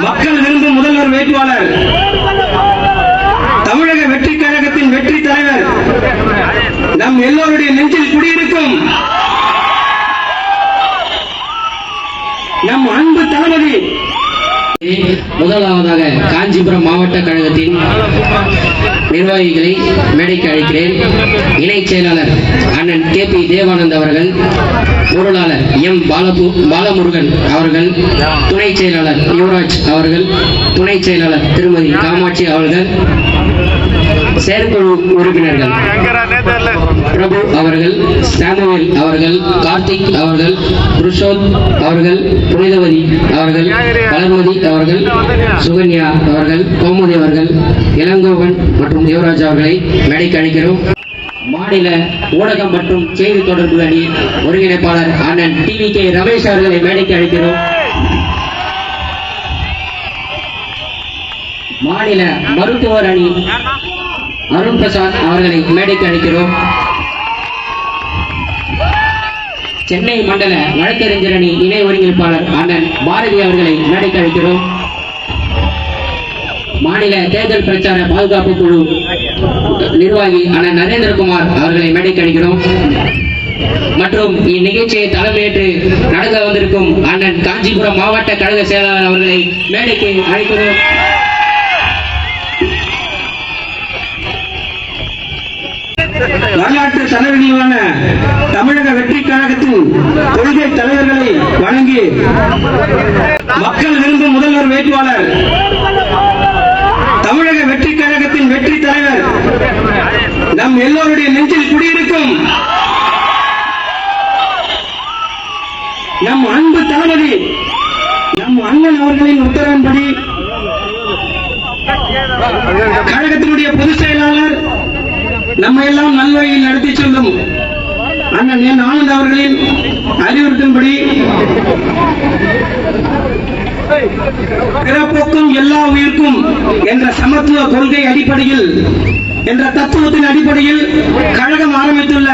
மக்கள் விரும்பும் முதல்வர் வேட்பாளர். தமிழக வெற்றி கழகத்தின் வெற்றி தலைவர். நம் எல்லோருடைய நெஞ்சில் குடியிருக்கும். நம் அன்பு தளபதி முதலாவதாக காஞ்சிபுரம் மாவட்ட கழகத்தின் நிர்வாகிகளை மேடைக்கு அழைக்கிறேன். இணைச் செயலாளர் அண்ணன் கே பி தேவானந்த் அவர்கள் பொருளாளர் எம் பாலபு பாலமுருகன் அவர்கள் துணை செயலாளர் யுவராஜ் அவர்கள் துணை செயலாளர் திருமதி காமாட்சி அவர்கள் செயற்குழு உறுப்பினர்கள். பிரபு அவர்கள் சாமுவேல் அவர்கள் கார்த்திக் அவர்கள் புருஷோத் அவர்கள் புனிதவதி அவர்கள் வளர்மதி அவர்கள் சுகன்யா அவர்கள் கோமதி அவர்கள் இளங்கோவன் மற்றும் யுவராஜ் அவர்களை மேடைக்கு அழைக்கிறோம். மாநில ஊடகம் மற்றும் செய்தி தொடர்பு அணி ஒருங்கிணைப்பாளர் அண்ணன் டிவி கே ரமேஷ் அவர்களை மேடைக்கு அழைக்கிறோம். மாநில மருத்துவர் அணி அருண் பிரசாத் அவர்களை மேடைக்கு அழைக்கிறோம். சென்னை மண்டல வழக்கறிஞர் அணி இணை ஒருங்கிணைப்பாளர் அண்ணன் பாரதி அவர்களை மேடைக்கு அழைக்கிறோம். மாநில தேர்தல் பிரச்சார பாதுகாப்பு குழு நிர்வாகி அண்ணன் நரேந்திரகுமார் அவர்களை மேடைக்கு அழைக்கிறோம். மற்றும் இந்நிகழ்ச்சியை தலைமையேற்று நடக்க வந்திருக்கும் அண்ணன் காஞ்சிபுரம் மாவட்ட கழக செயலாளர் அவர்களை மேடைக்கு அழைக்கிறோம். வரலாற்று தலைவலியான தமிழக வெற்றி கழகத்தின் கொள்கை தலைவர்களை வணங்கி மக்கள் விரும்பும் முதல்வர் வேட்பாளர் தமிழக வெற்றி கழகத்தின் வெற்றி தலைவர் நம் எல்லோருடைய நெஞ்சில் குடியிருக்கும் நம் அன்பு தளபதி நம் அண்ணன் அவர்களின் உத்தரவின்படி கழகத்தினுடைய பொதுச் செயலாளர் நம்ம எல்லாம் நல்வழியில் நடத்தி செல்லும் அண்ணன் என் ஆனந்த் அவர்களின் அறிவுறுத்தின்படி பிறப்புக்கும் எல்லா உயிர்க்கும் என்ற சமத்துவ கொள்கை அடிப்படையில் என்ற தத்துவத்தின் அடிப்படையில் கழகம் ஆரம்பித்துள்ள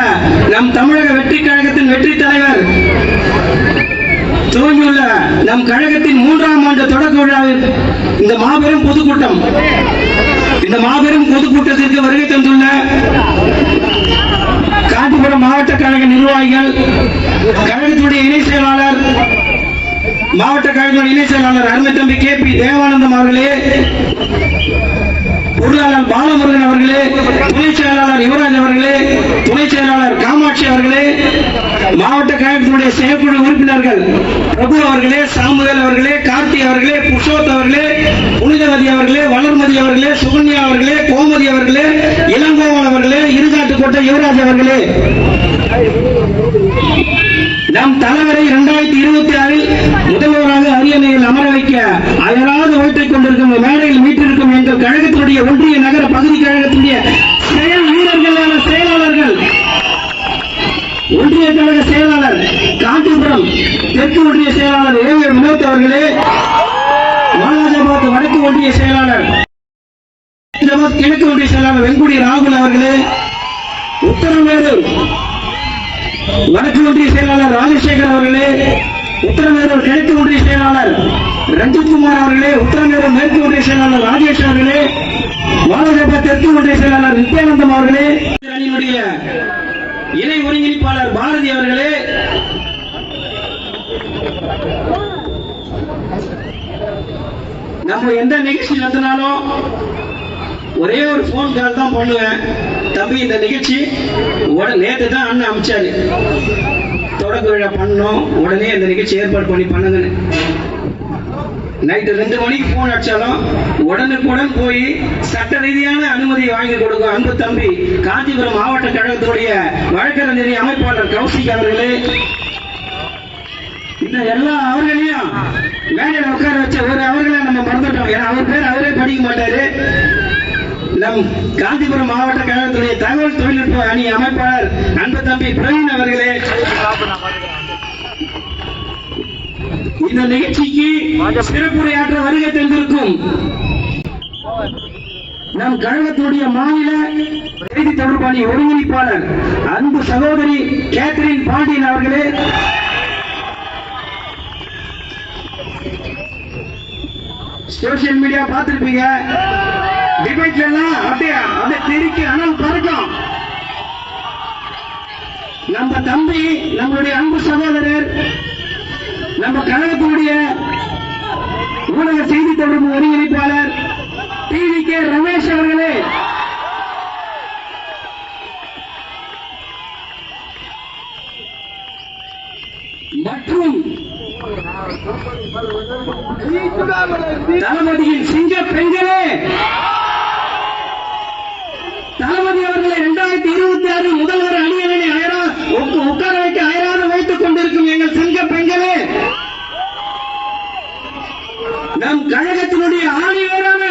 நம் தமிழக வெற்றி கழகத்தின் வெற்றி தலைவர் துவங்கியுள்ள நம் கழகத்தின் மூன்றாம் ஆண்டு தொடக்க விழாவில் இந்த மாபெரும் பொதுக்கூட்டம் இந்த மாபெரும் பொதுக்கூட்டத்திற்கு வருகை தந்துள்ள காஞ்சிபுரம் மாவட்ட கழக நிர்வாகிகள் கழகத்துடைய இணை செயலாளர் மாவட்ட கழக இணை செயலாளர் அருமை தம்பி கே பி தேவானந்தம் அவர்களே பொருளாளர் பாலமுருகன் அவர்களே துணை செயலாளர் யுவராஜ் அவர்களே துணை செயலாளர் காமாட்சி அவர்களே மாவட்ட கழகத்தினுடைய செயற்குழு உறுப்பினர்கள் பிரபு அவர்களே சாமுவேல் அவர்களே கார்த்தி அவர்களே புஷோத் அவர்களே புனிதவதி அவர்களே வளர்மதி அவர்களே சுகன்யா அவர்களே கோமதி அவர்களே இளங்கோவன் அவர்களே இருகாட்டுக்கோட்டை யுவராஜ் அவர்களே. நம் தலைவரை இரண்டாயிரத்தி இருபத்தி ஆறில் முதல்வராக அரியணையில் அமர வைக்க அயராது ஓட்டிக் கொண்டிருக்கும் மேடையில் மீட்டிருக்கும் எங்கள் கழக ஒன்றிய நகர பகுதி கழகத்தினுடைய செயல் வீரர்களான செயலாளர்கள். ஒன்றிய கழக செயலாளர் காஞ்சிபுரம் தெற்கு ஒன்றிய செயலாளர் ஏ வினோத் அவர்களே வாலாஜாபாத் வடக்கு ஒன்றிய செயலாளர் கிழக்கு ஒன்றிய செயலாளர் வெங்குடி ராகுல் அவர்களே உத்தரமேரூர் வடக்கு ஒன்றிய செயலாளர் ராஜசேகர் அவர்களே உத்தரமேரூர் கிழக்கு ஒன்றிய செயலாளர் ரஞ்சித் குமார் அவர்களே உத்தரமேரூர் மேற்கு ஒன்றிய செயலாளர் ராஜேஷ் அவர்களே வாலாஜாபாத் தெற்கு ஒன்றிய செயலாளர் நித்யானந்தம் அவர்களே அணியினுடைய இணை ஒருங்கிணைப்பாளர் பாரதி அவர்களே. நம்ம எந்த நிகழ்ச்சி நடத்தினாலும் ஒரே ஒரு ஃபோன் கால் தான் பண்ணுவேன். தம்பி இந்த நிகழ்ச்சி நேற்று தான் அண்ணன் அமிச்சாரு. தொடக்க விழா பண்ணோம். உடனே அந்த நிகழ்ச்சி ஏற்பாடு பண்ணி பண்ணுங்கன்னு நைட்டு ரெண்டு மணிக்கு போன் அடிச்சாலும் உடனுக்குடன் போய் சட்ட ரீதியான அனுமதி வாங்கி கொடுக்கும். அன்பு தம்பி காஞ்சிபுரம் மாவட்ட கழகத்துடைய வழக்கறிஞர் அமைப்பாளர் கௌசிக் அவர்களே. இந்த எல்லா அவர்களையும் மேடையில் உட்கார வச்ச ஒரு அவர்களை நம்ம மறந்துட்டோம். ஏன்னா அவர் பேர் அவரே படிக்க மாட்டாரு. நம் காஞ்சிபுரம் மாவட்ட கழகத்துடைய தகவல் தொழில்நுட்ப அணி அமைப்பாளர் அன்பு தம்பி பிரவீன் அவர்களே. இந்த நிகழ்ச்சிக்கு சிறப்புரையாற்ற வருகை தந்திருக்கும் நம் கழகத்துடைய மாநில செய்தி தொடர்பு அணி ஒருங்கிணைப்பாளர் அன்பு சகோதரி கேத்ரின் பாண்டியன் அவர்களே. சோசியல் மீடியா பார்த்திருப்பீங்க. டிபேட்ல எல்லாம் அப்படியே அப்படியே தெறிக்க அனல் பறக்கும். நம்ம தம்பி நம்மளுடைய அன்பு சகோதரர் நம்ம கழகத்தினுடைய ஊடக செய்தி தொடர்பு ஒருங்கிணைப்பாளர் டிவி கே ரமேஷ் அவர்களே. மற்றும் தளபதியின் சிங்க பெண்களே. தளபதி அவர்களை இரண்டாயிரத்தி இருபத்தி ஆறு முதல்வர் அணியணி அயரா உட்கார வைக்க அயராக வைத்துக் கொண்டிருக்கும் எங்கள் சிங்க பெண்களே. நம் கழகத்தினுடைய ஆணையரான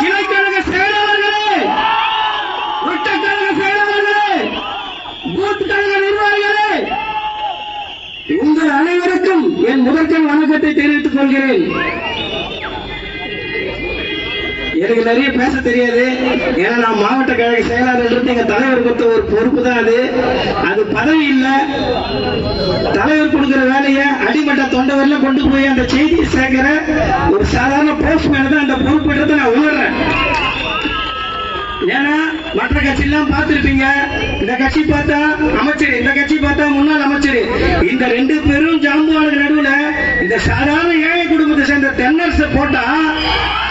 கிளைக்கழக செயலாளர்களே வட்டக்கழக செயலாளர்களே பூத் கழக நிர்வாகிகளே உங்கள் அனைவருக்கும் என் முதற்கண் வணக்கத்தை தெரிவித்துக் கொள்கிறேன். எனக்கு நிறைய பேச தெரியாது. ஏன்னா நான் மாவட்ட கழக செயலாளர் எங்க தலைவர் கொடுத்த ஒரு பொறுப்பு தான் அது. அது பதவி இல்லை. தலைவர் கொடுக்கிற வேலையை அடிமட்ட தொண்டவரில் கொண்டு போய் அந்த செய்தியை சேர்க்கிற ஒரு சாதாரண போஸ்ட்மேன் தான் அந்த பொறுப்புன்றதை நான் உணர்றேன். ஏன்னா மற்ற கட்சி எல்லாம் பார்த்திருப்பீங்க. இந்த கட்சி பார்த்தா அமைச்சர் இந்த கட்சி பார்த்தா முன்னாள் அமைச்சர். இந்த ரெண்டு பேரும் ஜாம்புவாளுக்கு நடுவுல இந்த சாதாரண ஏழை குடும்பத்தை சேர்ந்த தென்னரசு போட்டா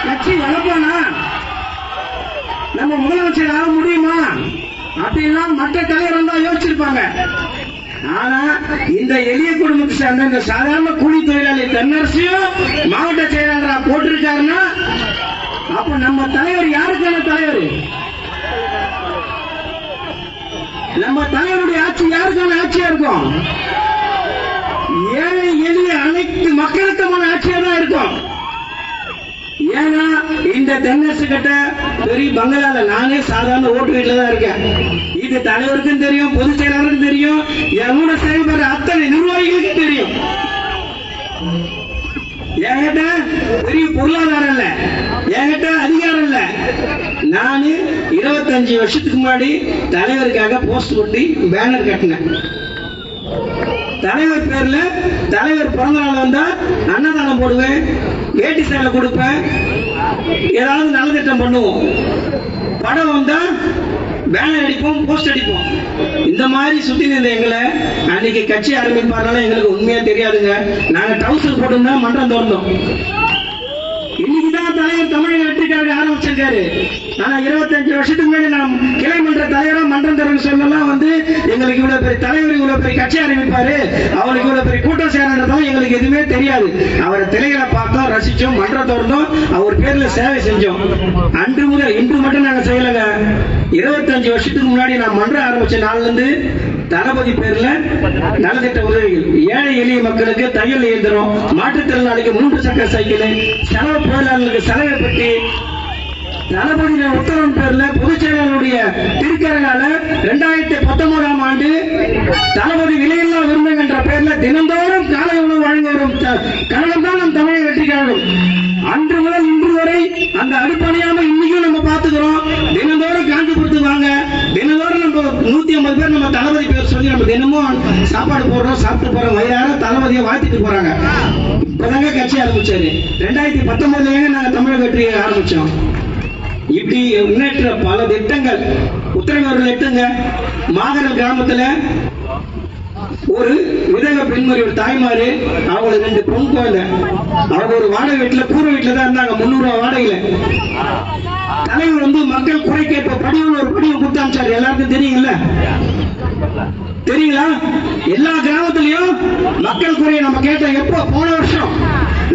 கட்சி வளர்ப்பானா நம்ம முதலமைச்சர் ஆக முடியுமா? அப்படின்லாம் மற்ற தலைவர் தான் யோசிச்சிருப்பாங்க. ஆனா இந்த எளிய குடும்பத்தை சேர்ந்த இந்த சாதாரண கூலி தொழிலாளி தென்னரசையும் மாவட்ட செயலாளரா போட்டிருக்காருன்னா அப்ப நம்ம தலைவர் யாருக்கான தலைவர்? நம்ம தலைவருடைய ஆட்சி யாருக்கான ஆட்சியா இருக்கும்? ஏழை எளிய அனைத்து மக்களுக்குமான ஆட்சியா தான் இருக்கும். ஏன்னா இந்த தென்னரசு கிட்ட பெரிய பங்களால நானே சாதாரண ஓட்டு வீட்டுல தான் இருக்கேன். இது தலைவருக்கும் தெரியும் பொதுச் செயலாளருக்கும் தெரியும் என் கூட செயல்படுற அத்தனை நிர்வாகிகளுக்கும் தெரியும். என்கிட்ட பெரிய பொருளாதாரம் இல்ல. என்கிட்ட அதிகாரம் இல்ல. நானு இருபத்தஞ்சு வருஷத்துக்கு முன்னாடி தலைவருக்காக போஸ்ட் ஒட்டி பேனர் கட்டினேன். தலைவர் பேர்ல தலைவர் பிறந்த நாள் வந்தா அன்னதானம் போடுவேன் வேட்டி சேலை கொடுப்பேன். ஏதாவது நலத்திட்டம் பண்ணுவோம். படம் வந்தா பேனர் அடிப்போம் போஸ்ட் அடிப்போம். இந்த மாதிரி சுத்தி இருந்த எங்களை அன்னைக்கு கட்சி ஆரம்பிப்பாருனால எங்களுக்கு உண்மையா தெரியாதுங்க. நாங்க டவுசர் போட்டுருந்தா மன்றம் திறந்தோம் இன்னைக்குதான் தலைவர் தமிழக வெற்றிக்காக ஆரம்பிச்சிருக்காரு. ஆனா இருபத்தஞ்சு வருஷத்துக்கு முன்னாடி நாம் கிளை மன்ற தலைவரா மன்றம் தரன்னு சொல்லலாம் வந்து எங்களுக்கு இவ்வளவு பெரிய தலைவர் இவ்வளவு பெரிய கட்சி ஆரம்பிப்பாரு. அவருக்கு இவ்வளவு பெரிய கூட்டம் சேரன்றதும் எங்களுக்கு எதுவுமே தெரியாது. அவரை திரைகளை பார்த்தோம் ரசிச்சோம் மன்றம் திறந்தோம் அவர் பேர்ல சேவை செஞ்சோம். அன்று முதல் இன்று மட்டும் நாங்க செய்யலங்க. இருபத்தஞ்சு வருஷத்துக்கு முன்னாடி நான் மன்றம் ஆரம்பிச்ச நாள்ல இருந்து தளபதி பேர்ல நலத்திட்ட உதவிகள். ஏழை எளிய மக்களுக்கு தையல் இயந்திரம் மாற்றுத்திறனாளிக்கு மூன்று சக்கர சைக்கிள் செலவு தொழிலாளர்களுக்கு செலவை பற்றி தளபதி உத்தரவின் பேர்ல பொதுச்செயலாளருடைய திருக்கரகால இரண்டாயிரத்தி பத்தொன்பதாம் ஆண்டு தளபதி விலையில்லா விருந்தம் என்ற பெயர்ல தினந்தோறும் காலை உணவு வழங்கி வரும். கழகம் தான் நம் தமிழை வெற்றி கழகம். அன்று முதல் இன்று வரை அந்த அடுப்பணியாம இன்னைக்கும் நம்ம பாத்துக்கிறோம் தினந்தோறும் காஞ்சிபுரத்துக்கு வாங்க. தினந்தோறும் நம்ம நூத்தி ஐம்பது பேர் நம்ம தளபதி பேர் சொல்லி நம்ம தினமும் சாப்பாடு போடுறோம் சாப்பிட்டு போறோம். வயிறார தளபதியை வாழ்த்திட்டு போறாங்க. இப்பதாங்க கட்சி ஆரம்பிச்சாரு ரெண்டாயிரத்தி பத்தொன்பதுல நாங்க தமிழக வெற்றி ஆரம்பிச்சோம். இப்படி முன்னேற்ற பல திட்டங்கள். உத்தரவாதம் எட்டுங்க மாதவரம் கிராமத்துல ஒரு விதவை பெண்மணி ஒரு தாய்மாரு அவங்களுக்கு ரெண்டு பொன் குழந்தை. அவங்க ஒரு வாடகை வீட்டுல பூர்வ வீட்டுல தான் இருந்தாங்க முன்னூறு ரூபாய் வாடகையில. தலைவர் வந்து மக்கள் குறை கேட்ப படிவம் ஒரு படிவம் கொடுத்து எல்லாருக்கும் தெரியுங்கல்ல தெரியுங்களா? எல்லா கிராமத்திலையும் மக்கள் குறையை நம்ம கேட்டோம். எப்போ? போன வருஷம்.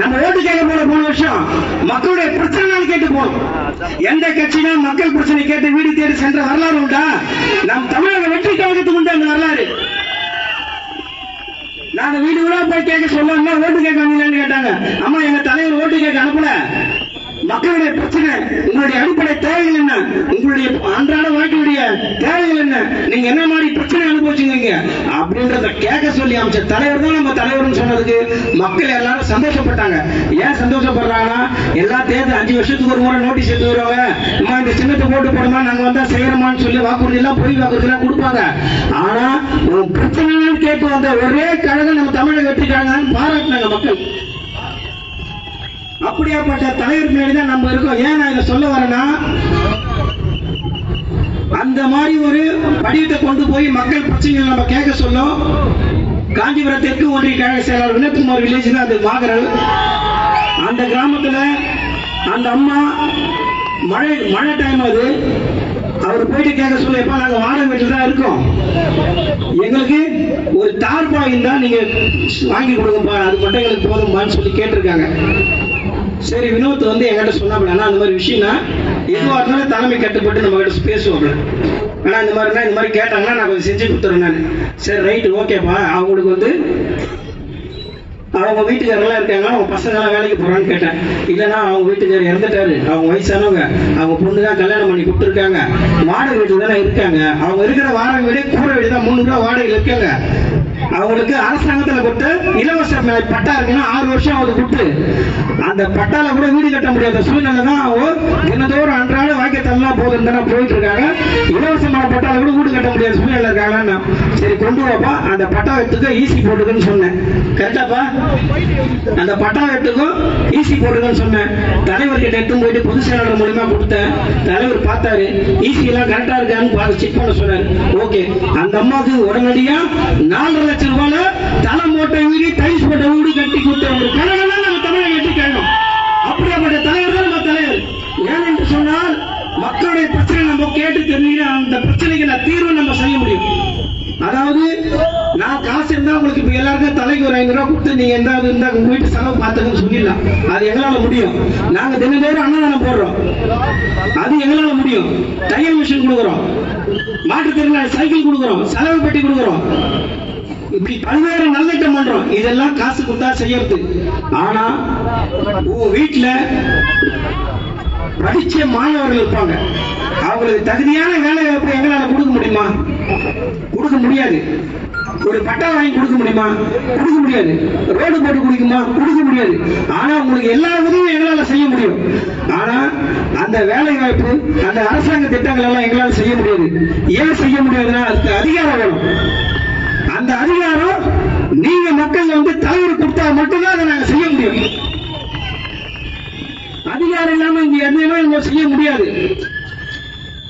நம்ம ஓட்டு கேட்க போல போன வருஷம் மக்களுடைய பிரச்சனை கேட்டு போனோம். எந்த கட்சினா மக்கள் பிரச்சனை கேட்டு வீடு தேடி சென்ற வரலாறு உண்டா? நம் தமிழக வெற்றி கழகத்துக்கு உண்டு அந்த வரலாறு. நாங்க வீடு வீடா போய் கேட்க சொல்லுவாங்க ஓட்டு கேட்க வந்தீங்களான்னு கேட்டாங்க. ஆமா எங்க தலைவர் ஓட்டு கேட்க அனுப்பல. மக்களுடைய பிரச்சனை உங்களுடைய அடிப்படை தேவைகள் என்ன? உங்களுடைய அன்றாட வாழ்க்கையுடைய தேவைகள் என்ன? நீங்க என்ன மாதிரி பிரச்சனை அனுபவிச்சுங்க அப்படின்றத கேட்க சொல்லி அமைச்ச தலைவர் தான் நம்ம தலைவர்னு சொன்னதுக்கு மக்கள் எல்லாரும் சந்தோஷப்பட்டாங்க. ஏன் சந்தோஷப்படுறாங்கன்னா எல்லா தேர்தல் அஞ்சு வருஷத்துக்கு ஒரு முறை நோட்டீஸ் எடுத்து வருவாங்க. நம்ம இந்த சின்னத்தை போட்டு போடுமா நாங்க வந்தா செய்யறோமான்னு சொல்லி வாக்குறுதி எல்லாம் பொய் வாக்குறுதி எல்லாம் கொடுப்பாங்க. ஆனா உன் பிரச்சனைன்னு கேட்டு வந்த ஒரே கழகம் நம்ம தமிழக வெற்றி கழகம் பாராட்டினாங்க மக்கள். அப்படியாப்பட்ட தலைவர் பின்னாடி தான் நம்ம இருக்கோம். ஏன் நான் இதை சொல்ல வரேன்னா அந்த மாதிரி ஒரு படிவத்தை கொண்டு போய் மக்கள் பிரச்சனைகள் நம்ம கேட்க சொல்லும். காஞ்சிபுரம் தெற்கு ஒன்றிய கழக செயலாளர் வினோத்குமார் வில்லேஜ் தான் அது வாகரல் அந்த கிராமத்தில் அந்த அம்மா மழை மழை டைம் அது. அவர் போயிட்டு கேட்க சொல்ல எப்ப நாங்கள் வாடகை வீட்டில் தான் இருக்கோம். எங்களுக்கு ஒரு தார்பாயின் தான் நீங்க வாங்கி கொடுங்கப்பா அது மட்டும் எங்களுக்கு போதும்பான்னு சொல்லி கேட்டிருக்காங்க. சரி வினோத் வந்து என்கிட்ட சொன்னாப்ல அண்ணா அந்த மாதிரி விஷயம்னா எதுவாக இருந்தாலும் தலைமை கட்டுப்பட்டு நம்ம கிட்ட பேசுவாப்ல ஆனால் இந்த மாதிரினா இந்த மாதிரி கேட்டாங்கன்னா நான் கொஞ்சம் செஞ்சு கொடுத்துறேன் நான். சரி ரைட்டு ஓகேப்பா. அவங்களுக்கு வந்து அவங்க வீட்டுக்காரெல்லாம் இருக்காங்க அவங்க பசங்கெல்லாம் வேலைக்கு போறான்னு கேட்டேன். இல்லைன்னா அவங்க வீட்டுக்காரர் இறந்துட்டாரு. அவங்க வயசானவங்க. அவங்க பொண்ணு தான் கல்யாணம் பண்ணி கொடுத்துருக்காங்க. வாடகை வீட்டுல தானே இருக்காங்க. அவங்க இருக்கிற வாடகை வீடு கூரை வீடு தான். முந்நூறுரூவா வாடகையில் இருக்காங்க. அவங்களுக்கு அரசாங்கத்தில் கொடுத்த இலவச பட்டா இருக்குன்னா ஆறு வருஷம் அவங்களுக்கு கொடுத்து. அந்த பட்டால கூட வீடு கட்ட முடியாத சூழ்நிலை தான் அவங்க தினந்தோறும் அன்றாட வாக்கிய தரலாம் போதும் தானே போயிட்டு இருக்காங்க இலவசமான பட்டால கூட வீடு கட்ட முடியாத சூழ்நிலை இருக்காங்க சரி கொண்டு வாப்பா. அந்த பட்டா எடுத்துக்க ஈசி போட்டுக்குன்னு சொன்னேன். கரெக்டாப்பா அந்த பட்டா எடுத்துக்கும் ஈசி போட்டுக்கன்னு சொன்னேன். தலைவர்கிட்ட எடுத்து போயிட்டு பொது செயலாளர் மூலியமா கொடுத்தேன். தலைவர் பார்த்தாரு. ஈசி எல்லாம் கரெக்டா இருக்கான்னு பார்த்து செக் பண்ண சொன்னாரு. ஓகே. அந்த அம்மாவுக்கு உடனடியா நாலரை லட்சம் ரூபாயில தலை மூட்டை வீடு தைஸ் போட்ட வீடு கட்டி கொடுத்த ஒரு கனவெல்லாம் தமிழை எட்டி கட்டி கேட்கணும். அப்படியாப்பட்ட தலைவர் தான் நம்ம தலைவர். ஏனென்று சொன்னால் மக்களுடைய பிரச்சனை நம்ம கேட்டு தெரிஞ்சுக்கிட்டு அந்த பிரச்சனைக்கு நான் தீர்வு நம்ம செய்ய முடியும். அதாவது நான் காசு இருந்தா உங்களுக்கு இப்ப எல்லாருக்கும் தலைக்கு ஒரு ஐநூறு ரூபா கொடுத்து நீங்க எந்தாவது இருந்தா உங்க வீட்டு செலவு பார்த்துக்கன்னு சொல்லிடலாம். அது எங்களால முடியும். நாங்க தினந்தோறும் அன்னதானம் போடுறோம். அது எங்களால முடியும். தையல் மிஷின் கொடுக்குறோம். மாற்றுத்திறனாளி சைக்கிள் கொடுக்குறோம். செலவு பெட்டி கொடுக்குறோம். இப்படி பல்வேறு நல்லிட்டம் பண்றோம். இதெல்லாம் காசு கொடுத்தா செய்யறது. ஆனா உங்க வீட்டுல படிச்ச மாணவர்கள் இருப்பாங்க. அவங்களுக்கு தகுதியான வேலை வாய்ப்பு எங்களால கொடுக்க முடியுமா? கொடுக்க முடியாது. ஒரு பட்டா வாங்கி கொடுக்க முடியுமா? கொடுக்க முடியாது. ரோடு போட்டு குடிக்குமா? கொடுக்க முடியாது. ஆனா உங்களுக்கு எல்லா உதவியும் எங்களால செய்ய முடியும். ஆனா அந்த வேலை வாய்ப்பு அந்த அரசாங்க திட்டங்கள் எல்லாம் எங்களால செய்ய முடியாது. ஏன் செய்ய முடியாதுன்னா அதுக்கு அதிகாரம் வேணும். அந்த அதிகாரம் நீங்க மக்கள் வந்து தலைவர் கொடுத்தா மட்டும்தான் அதை நாங்க செய்ய முடியும். அதிகாரம் இல்லாம இங்க எதுவுமே நம்ம செய்ய முடியாது.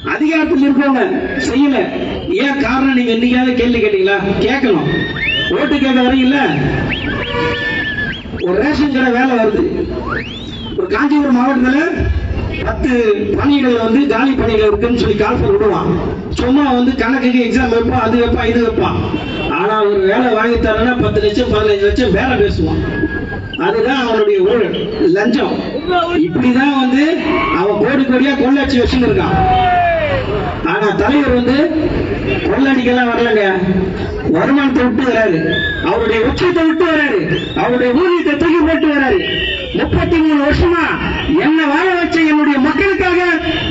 அதிகாரத்தில் இருக்கவங்க செய்யல. ஏன் காரணம் நீங்க என்னைக்காவது கேள்வி கேட்டீங்களா? கேட்கணும் ஓட்டு கேட்க இல்ல. ஒரு ரேஷன் கடை வேலை வருது. ஒரு காஞ்சிபுரம் மாவட்டத்துல பத்து பணிகள் வந்து காலி பணிகள் இருக்குன்னு சொல்லி கால்பர் விடுவான் சும்மா வந்து கணக்குக்கு எக்ஸாம் வைப்பான் அது வைப்பான் இது வைப்பான் ஆனா ஒரு வேலை வாங்கி தரேன்னா பத்து லட்சம் பதினஞ்சு லட்சம் வேலை பேசுவான். அதுதான் அவனுடைய ஊழல் லஞ்சம். இப்படிதான் வந்து அவன் கோடி கோடியா கொள்ளடிச்சு வச்சுன்னு இருக்கான். ஆனா தலைவர் வந்து கொள்ளடிக்கெல்லாம் வரலங்க. வருமானத்தை விட்டு வராரு. அவருடைய உச்சத்தை விட்டு வராரு. அவருடைய ஊதியத்தை தூக்கி போட்டு வராரு. முப்பத்தி மூணு வருஷமா என்ன வாழ வச்ச என்னுடைய மக்களுக்காக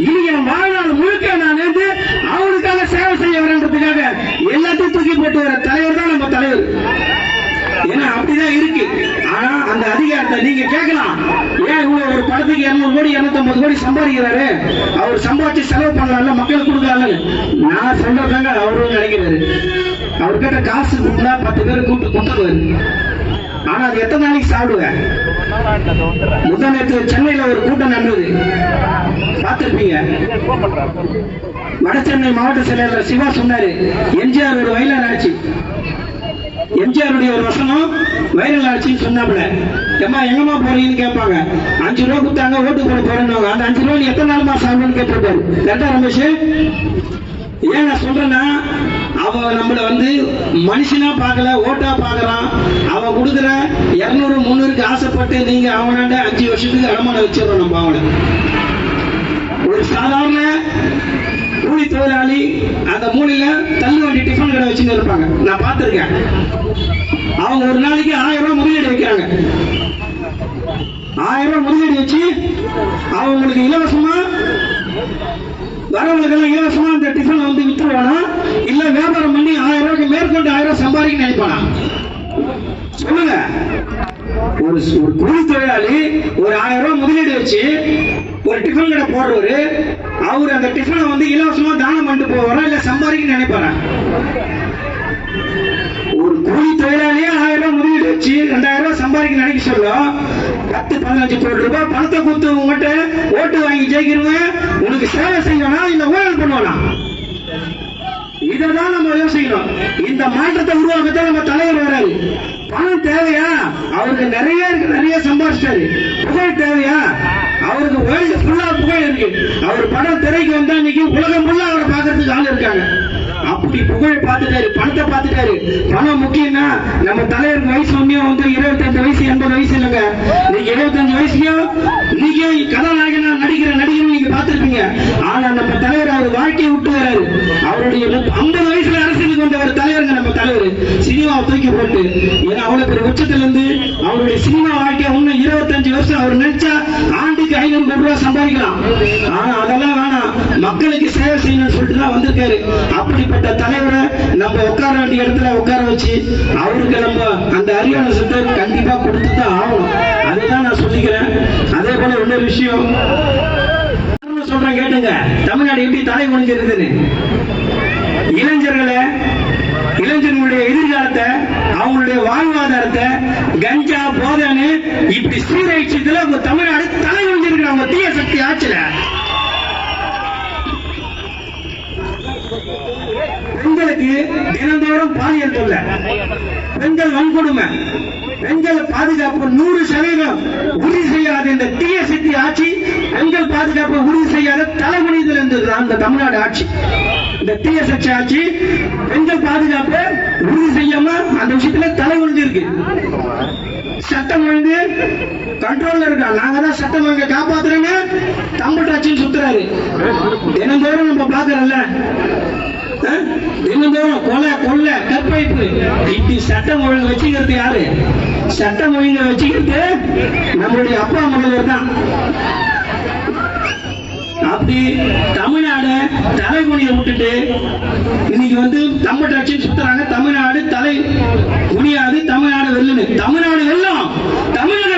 இனி என் வாழ்நாள் முழுக்க நான் இருந்து அவனுக்காக சேவை செய்ய வரேன்றதுக்காக எல்லாத்தையும் தூக்கி போட்டு வர தலைவர் தான் நம்ம தலைவர். ஏன்னா அப்படிதான் இருக்கு. ஆனா அந்த அதிகாரத்தை நீங்க கேட்கலாம். ஏன் இவ்வளவு ஒரு படத்துக்கு இருநூறு கோடி இருநூத்தம்பது கோடி சம்பாதிக்கிறாரு? அவர் சம்பாதிச்சு செலவு பண்ணலாம்ல மக்களுக்கு கொடுக்கலாம்ல நான் சொல்றதாங்க அவரும் நினைக்கிறாரு. அவர்கிட்ட காசு கொடுத்தா பத்து பேர் கூப்பிட்டு கொடுத்துருவாரு. ஆனா அது எத்தனை நாளைக்கு சாப்பிடுவேன்? நேற்று சென்னையில ஒரு கூட்டம் நடந்தது. பார்த்திருப்பீங்க? வட சென்னை மாவட்ட செயலாளர் சிவா சொன்னாரு எம்ஜிஆர் ஒரு வயலார் ஆட்சி எம்ஜிஆருடைய ஒரு வசனம் வைரல் ஆச்சுன்னு சொன்னாப்புல. ஏம்மா எங்கம்மா போறீங்கன்னு கேட்பாங்க. அஞ்சு ரூபா கொடுத்தாங்க ஓட்டு போட போறேன்னு அந்த அஞ்சு ரூபா நீ எத்தனை நாளுமா சாப்பிடுன்னு கேட்டிருப்பாரு கரெக்டா ரமேஷ்? ஏன் நான் சொல்றேன்னா அவன் நம்மள வந்து மனுஷனா பார்க்கல ஓட்டா பார்க்கறான். அவன் கொடுக்குற இரநூறு முந்நூறுக்கு ஆசைப்பட்டு நீங்க அவனாண்ட அஞ்சு வருஷத்துக்கு அடமானம் வச்சிடறோம் நம்ம அவனை ஒரு சாதாரண கூலி தொழிலாளி அந்த மூலையில தள்ளு வண்டி டிஃபன் கடை வச்சுன்னு இருப்பாங்க. நான் பார்த்துருக்கேன். அவங்க ஒரு நாளைக்கு ஆயிரம் ரூபாய் முதலீடு வைக்கிறாங்க. ஆயிரம் ரூபாய் முதலீடு வச்சு அவங்களுக்கு இலவசமா வரவங்களுக்கெல்லாம் இலவசமா அந்த டிஃபன் வந்து வித்துருவானா? இல்ல வியாபாரம் பண்ணி ஆயிரம் ரூபாய்க்கு மேற்கொண்டு ஆயிரம் ரூபாய் சம்பாதிக்க நினைப்பானா? சொல்லுங்க. ஒரு ஒரு கூலி தொழிலாளி ஒரு ஆயிரம் ரூபாய் முதலீடு வச்சு ஒரு டிஃபன் கடை போடுறவரு அவர் அந்த டிஃபனை வந்து இலவசமா தானம் பண்ணிட்டு போவாரா இல்ல சம்பாதிக்க நினைப்பாரா? ஒரு கூலி தொழிலாளியே ஆயிரம் ரூபாய் முதலீடு வச்சு ரெண்டாயிரம் ரூபாய் சம்பாதிக்க நினைக்க சொல்லும் பத்து பதினஞ்சு கோடி ரூபாய் பணத்தை கொடுத்து உங்ககிட்ட ஓட்டு வாங்கி ஜெயிக்கிறவங்க உனக்கு சேவை செய்யணும் இல்ல ஊழல் பண்ணுவானா? இதைதான் நம்ம யோசிக்கணும். இந்த மாற்றத்தை உருவாக்கத்தான் நம்ம தலைவர் வராரு பணம் தேவையா? அவருக்கு நிறைய இருக்கு நிறைய சம்பாதிச்சிட்டாரு புகழ் தேவையா? அவருக்கு வேர்ல்டு ஃபுல்லா புகழ் இருக்கு. அவர் படம் திரைக்கு வந்தா இன்னைக்கு உலகம் ஃபுல்லா அவரை பாக்குறதுக்கு ஆள் இருக்காங்க. அப்படி புகழை பார்த்துட்டாரு பணத்தை பார்த்துட்டாரு. பணம் முக்கியம்னா நம்ம தலைவர் வயசு ஒன்னியும் வந்து இருபத்தஞ்சு வயசு எண்பது வயசு இல்லைங்க. நீங்க இருபத்தஞ்சு வயசுலயும் நீங்க கதாநாயகனா நடிக்கிற நடிகர் நீங்க பார்த்திருப்பீங்க. ஆனா நம்ம தலைவர் அவர் வாழ்க்கையை விட்டு வராரு அவருடைய ஐம்பது வயசுல அரசியலுக்கு வந்தவர் தலைவருங்க நம்ம தலைவர். சினிமாவை தூக்கி போட்டு. ஏன்னா அவ்வளவு பெரிய உச்சத்துல இருந்து அவருடைய சினிமா வாழ்க்கை இன்னும் இருபத்தஞ்சு வருஷம் அவர் நினைச்சா ஆண்டுக்கு ஐநூறு கோடி ரூபாய் சம்பாதிக்கலாம். ஆனா அதெல்லாம் வேணாம். மக்களுக்கு சேவை செய்யணும்னு சொல்லிட்டு தான் வந்திருக்காரு. அப்படிப்பட்ட தலைவரை நம்ம உட்கார வேண்டிய இடத்துல உட்கார வச்சு அவருக்கு நம்ம அந்த அறிவான சொத்தை கண்டிப்பா கொடுத்து தான் ஆகணும். அதுதான் நான் சொல்லிக்கிறேன். அதே போல இன்னொரு விஷயம். கேட்டுங்க தமிழ்நாடு எப்படி தலை குனிஞ்சிருக்குன்னு இளைஞர்களை இளைஞர்களுடைய எதிர்காலத்தை அவங்களுடைய வாழ்வாதாரத்தை கஞ்சா போதனை இப்படி சீரழிச்சதுல உங்க தமிழ்நாடு தலை குனிஞ்சிருக்கிறாங்க தீய சக்தி ஆச்சுல. பெண்களுக்கு தினந்தோறும் பாலியல் தொல்லை. பெண்கள் வன்கொடுமை. பெண்கள் பாதுகாப்பு நூறு சதவீதம் உறுதி செய்யாத இந்த தீய சக்தி ஆட்சி பெண்கள் பாதுகாப்பு உறுதி செய்யாத தலைமுனிதல் இருந்தது அந்த தமிழ்நாடு ஆட்சி. இந்த தீய சக்தி ஆட்சி பெண்கள் பாதுகாப்பு உறுதி செய்யாம அந்த விஷயத்துல தலைமுடிஞ்சிருக்கு சட்டம் ஒழுங்கு. கண்ட்ரோல்ல இருக்கா? நாங்க தான் சட்டம் காப்பாத்துறேங்க. காப்பாத்துறேன்னு தம்பட்டாச்சின்னு சுத்துறாரு. தினந்தோறும் நம்ம பாக்குறோம்ல தினந்தோறும் கொலை கொள்ளை கற்பழிப்பு. இப்படி சட்டம் ஒழுங்கு வச்சுக்கிறது யாரு? சட்டம் ஒழுங்கு வச்சுக்கிறது நம்மளுடைய அப்பா முதல்வர் தான். அப்படி தலைமுனியை விட்டுட்டு இன்னைக்கு வந்து தமிழ் தம்பட்டாட்சி சுத்துறாங்க. தமிழ்நாடு தலை குனியாது. தமிழ்நாடு வெல்லுன்னு. தமிழ்நாடு வெல்லும். தமிழக